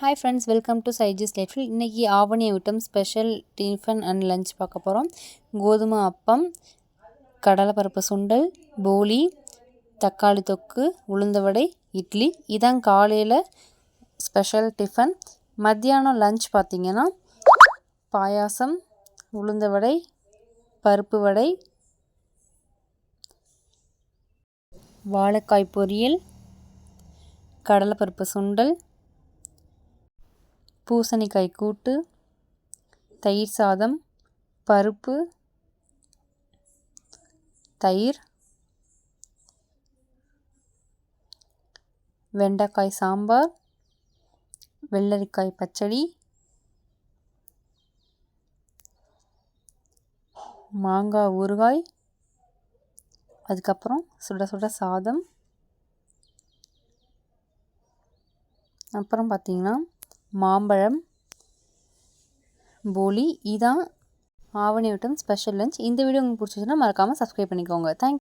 Hi friends welcome to சைஜிஸ் life இன்றைக்கி Avani item special tiffin and lunch பார்க்க போகிறோம் கோதுமை அப்பம் கடலைப்பருப்பு சுண்டல் போலி தக்காளி தொக்கு உளுந்தவடை இட்லி. இதான் காலையில் ஸ்பெஷல் டிஃபன் மத்தியானம் லஞ்ச் பார்த்திங்கன்னா பாயாசம் உளுந்த வடை பருப்பு வடை வாழைக்காய் பொரியல் கடலைப்பருப்பு சுண்டல் பூசணிக்காய் கூட்டு தயிர் சாதம் பருப்பு தயிர் வெண்டைக்காய் சாம்பார் வெள்ளரிக்காய் பச்சடி மாங்காய் ஊறுகாய் அதுக்கப்புறம் சுட சுட சாதம். அப்புறம் பார்த்திங்கன்னா மாம்பழம் போலி இதான் ஆவணி விட்டம் ஸ்பெஷல் லஞ்ச் இந்த வீடியோ உங்களுக்கு பிடிச்சிச்சுன்னா மறக்காமல் சப்ஸ்கிரைப் பண்ணிக்கோங்க. தேங்க்